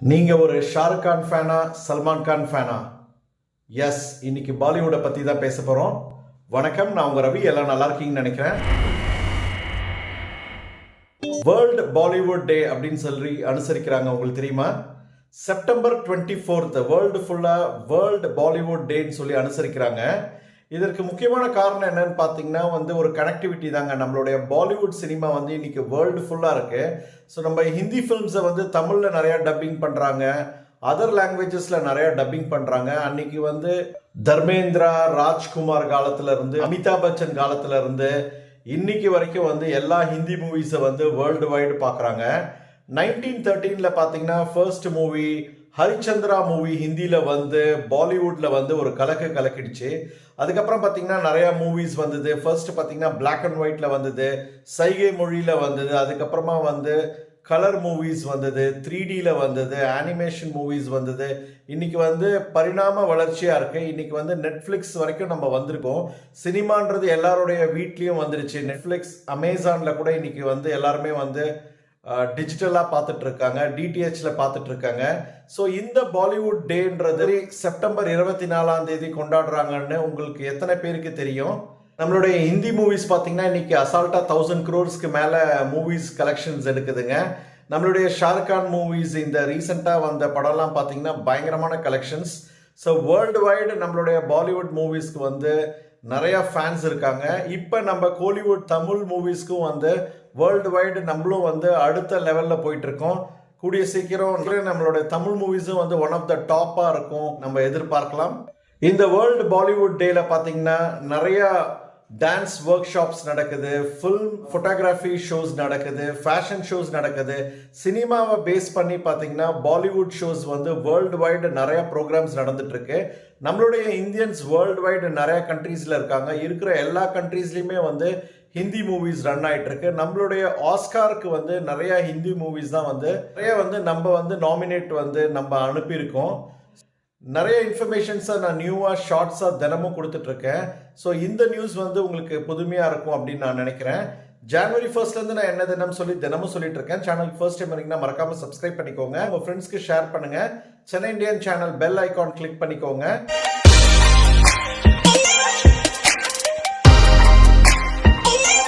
நீங்கள் ஒரு ஷாருக் கான் ஃபேனா சல்மான் கான் ஃபேனா? எஸ் இன்னைக்கு பாலிவுட்டை பற்றி தான் பேச போகிறோம் வணக்கம் நான் உங்கள் ரவி. எல்லாம் நல்லா இருக்கீங்கன்னு நினைக்கிறேன். வேர்ல்டு பாலிவுட் டே அப்படின்னு சொல்லி அனுசரிக்கிறாங்க உங்களுக்கு தெரியுமா? செப்டம்பர் டுவெண்ட்டி ஃபோர்த் வேர்ல்டு ஃபுல்லாக வேர்ல்டு பாலிவுட் டேன்னு சொல்லி அனுசரிக்கிறாங்க. இதற்கு முக்கியமான காரணம் என்னன்னு பார்த்தீங்கன்னா வந்து ஒரு கனெக்டிவிட்டி தாங்க. நம்மளுடைய பாலிவுட் சினிமா வந்து இன்னைக்கு வேர்ல்டு ஃபுல்லாக இருக்கு. ஸோ நம்ம ஹிந்தி ஃபிலிம்ஸை வந்து தமிழில் நிறையா டப்பிங் பண்ணுறாங்க அதர் லாங்குவேஜஸில் நிறையா டப்பிங் பண்ணுறாங்க அன்னைக்கு வந்து தர்மேந்திரா ராஜ்குமார் காலத்துல இருந்து அமிதாப் பச்சன் காலத்துல இருந்து இன்னைக்கு வரைக்கும் வந்து எல்லா ஹிந்தி மூவிஸை வந்து வேர்ல்டு வைடு பார்க்குறாங்க நைன்டீன் தேர்ட்டீனில் பார்த்தீங்கன்னா ஃபர்ஸ்ட் மூவி ஹரிச்சந்திரா மூவி ஹிந்தியில் வந்து பாலிவுட்டில் வந்து ஒரு கலக்கு கலக்கிடுச்சு. அதுக்கப்புறம் பார்த்தீங்கன்னா நிறையா மூவிஸ் வந்தது. ஃபர்ஸ்ட் பார்த்தீங்கன்னா பிளாக் அண்ட் ஒயிட்டில் வந்தது. சைகை மொழியில் வந்தது. அதுக்கப்புறமா வந்து கலர் மூவிஸ் வந்தது. த்ரீ டியில் வந்தது. அனிமேஷன் மூவிஸ் வந்தது. இன்றைக்கி வந்து பரிணாம வளர்ச்சியாக இருக்குது இன்றைக்கி வந்து நெட்ஃப்ளிக்ஸ் வரைக்கும் நம்ம வந்திருக்கோம். சினிமான்றது எல்லாருடைய வீட்லேயும் வந்துருச்சு. நெட்ஃப்ளிக்ஸ் அமேசானில் கூட இன்றைக்கி வந்து எல்லாருமே வந்து டிஜிட்டலாக பார்த்துட்டு இருக்காங்க டிடிஹெச்ல பார்த்துட்டு இருக்காங்க ஸோ இந்த பாலிவுட் டேன்றது செப்டம்பர் இருபத்தி நாலாம் தேதி கொண்டாடுறாங்கன்னு உங்களுக்கு எத்தனை பேருக்கு தெரியும்? நம்மளுடைய ஹிந்தி மூவிஸ் பார்த்தீங்கன்னா இன்னைக்கு அசால்ட்டா தௌசண்ட் க்ரோர்ஸ்க்கு மேலே மூவிஸ் கலெக்ஷன்ஸ் எடுக்குதுங்க. நம்மளுடைய ஷாருக்கான் மூவிஸ் இந்த ரீசெண்டாக வந்த படம்லாம் பார்த்தீங்கன்னா பயங்கரமான கலெக்ஷன்ஸ் ஸோ வேர்ல்டு வைடு நம்மளுடைய பாலிவுட் மூவிஸ்க்கு வந்து நிறையா ஃபேன்ஸ் இருக்காங்க. இப்போ நம்ம கோலிவுட் தமிழ் மூவிஸ்க்கும் வந்து வேர்ல்டு வைடு நம்மளும் வந்து அடுத்த லெவலில் போயிட்டுருக்கோம். கூடிய சீக்கிரம் நம்மளுடைய தமிழ் மூவிஸும் வந்து ஒன் ஆஃப் த டாப்பாக இருக்கும். நம்ம எதிர்பார்க்கலாம். இந்த வேர்ல்டு பாலிவுட் டேயில் பார்த்தீங்கன்னா நிறையா டான்ஸ் ஒர்க் ஷாப்ஸ் நடக்குது ஃபில்ம் ஃபோட்டோகிராஃபி ஷோஸ் நடக்குது ஃபேஷன் ஷோஸ் நடக்குது. சினிமாவை பேஸ் பண்ணி பார்த்தீங்கன்னா பாலிவுட் ஷோஸ் வந்து வேர்ல்டு வைடு நிறைய ப்ரோக்ராம்ஸ் நடந்துட்டுருக்கு. நம்மளுடைய இந்தியன்ஸ் வேர்ல்டு வைடு நிறைய கண்ட்ரீஸில் இருக்காங்க. இருக்கிற எல்லா கண்ட்ரீஸ்லையுமே வந்து ஹிந்தி மூவிஸ் ரன் ஆயிட்டு இருக்கு நம்மளுடைய ஆஸ்காருக்கு வந்து நிறையா ஹிந்தி மூவிஸ் தான் வந்து நிறைய வந்து நம்ம வந்து நாமினேட் வந்து நம்ம அனுப்பியிருக்கோம். நிறைய இன்ஃபர்மேஷன்ஸை நான் நியூவாக ஷார்ட்ஸாக தினமும் கொடுத்துட்ருக்கேன். ஸோ இந்த நியூஸ் வந்து உங்களுக்கு புதுமையாக இருக்கும் அப்படின்னு நான் நினைக்கிறேன். ஜனவரி ஃபர்ஸ்ட்லேருந்து நான் என்ன தினம் சொல்லி தினமும் சொல்லிட்டு இருக்கேன் சேனல் ஃபர்ஸ்ட் டைம் வரீங்கன்னா மறக்காமல் சப்ஸ்கிரைப் பண்ணிக்கோங்க. உங்கள் ஃப்ரெண்ட்ஸ்க்கு ஷேர் பண்ணுங்கள் Chennai Indian channel bell icon click பண்ணிக்கோங்க.